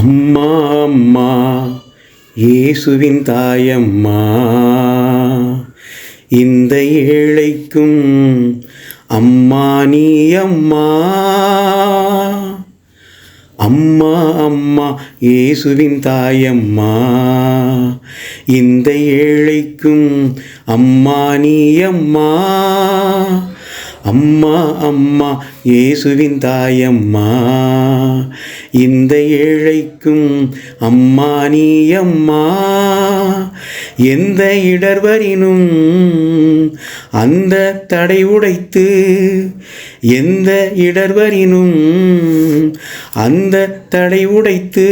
அம்மா அம்மா இயேசுவின் தாயம்மா. இந்த ஏழைக்கும் அம்மா நீ அம்மா. அம்மா அம்மா இயேசுவின் தாயம்மா. இந்த ஏழைக்கும் அம்மா நீ அம்மா. அம்மா அம்மா இயேசுவின் தாயம்மா. இந்த ஏழைக்கும் அம்மா நீ அம்மா. எந்த இடர்வரினும் அந்த தடை உடைத்து எந்த இடர்வரினும் அந்த தடை உடைத்து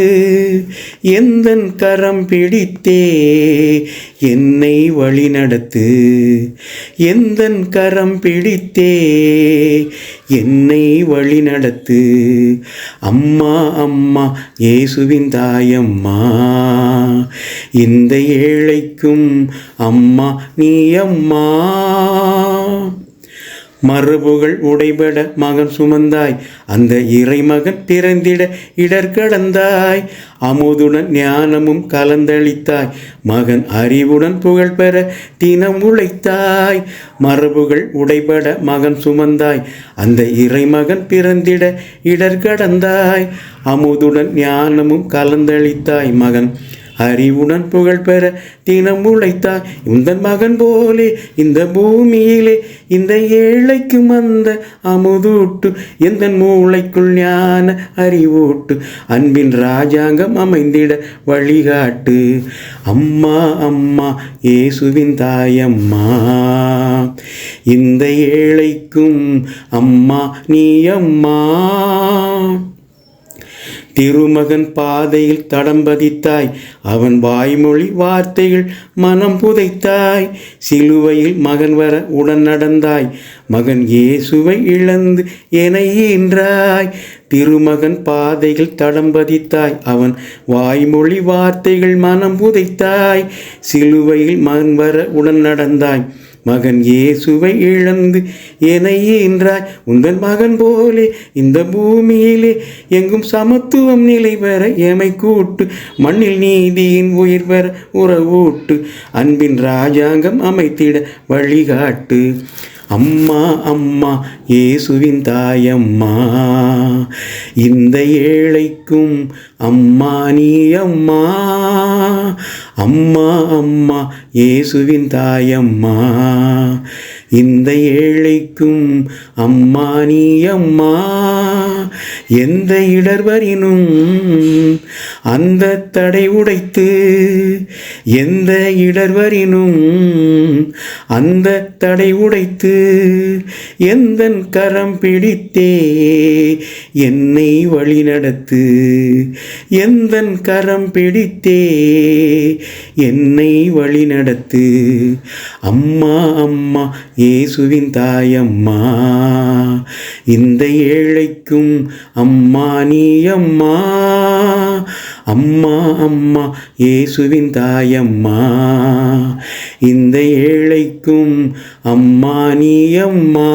எந்த கரம் பிடித்தே என்னை வழிநடத்து. எந்த கரம் பிடித்தே என்னை வழி நடத்து. அம்மா அம்மா இயேசுவின் தாயம்மா இந்த ஏழைக்கும் அம்மா நீ அம்மா. மரபுகள் உடைபட மகன் சுமந்தாய். அந்த இறைமகன் பிறந்திட இடர் கடந்தாய். அமுதுடன் ஞானமும் கலந்தளித்தாய். மகன் அறிவுடன் புகழ் பெற தினம் உழைத்தாய். மரபுகள் உடைபட மகன் சுமந்தாய். அந்த இறைமகன் பிறந்திட இடர் கடந்தாய். அமுதுடன் ஞானமும் கலந்தளித்தாய். மகன் அறிவுடன் புகழ் பெற தினம் உழைத்தாய். இந்த மகன் போலே இந்த பூமியிலே இந்த ஏழைக்கும் அந்த அமுதூட்டு எந்த மூளைக்குள் ஞான அறிவூட்டு அன்பின் ராஜாங்கம் அமைந்திட வழிகாட்டு. அம்மா அம்மா இயேசுவின் தாயம்மா இந்த ஏழைக்கும் அம்மா நீ அம்மா. திருமகன் பாதையில் தடம் பதித்தாய். அவன் வாய்மொழி வார்த்தைகள் மனம் புதைத்தாய். சிலுவையில் மகன் வர உடன் நடந்தாய். மகன் இயேசுவை இழந்து என ஈன்றாய். திருமகன் பாதையில் தடம் பதித்தாய். அவன் வாய்மொழி வார்த்தைகள் மனம் புதைத்தாய். சிலுவையில் மகன் வர உடன் நடந்தாய். மகன் இயேசுவை இழந்து என என்றாய் உந்தன் மகன் போலே இந்த பூமியிலே எங்கும் சமத்துவம் நிலை பெற எமை கூட்டு. மண்ணில் நீதியின் உயிர் பெற உறவூட்டு. அன்பின் ராஜாங்கம் அமைத்திட வழிகாட்டு. அம்மா அம்மா இயேசுவின் தாயம்மா. இந்த ஏழைக்கும் அம்மா நீ அம்மா. அம்மா அம்மா இயேசுவின் தாயம்மா. இந்த ஏழைக்கும் அம்மா நீ அம்மா. எந்த இடர்வரினும் அந்த தடை உடைத்து எந்த இடர்வரினும் அந்த தடை உடைத்து எந்த கரம் பிடித்தே என்னை வழிநடத்து எந்த கரம் பிடித்தே என்னை வழிநடத்து அம்மா அம்மா இயேசுவின் தாயம்மா இந்த ஏழைக்கும் அம்மா நீ அம்மா. அம்மா அம்மா இயேசுவின் தாயம்மா இந்த ஏழைக்கும் அம்மா நீ அம்மா.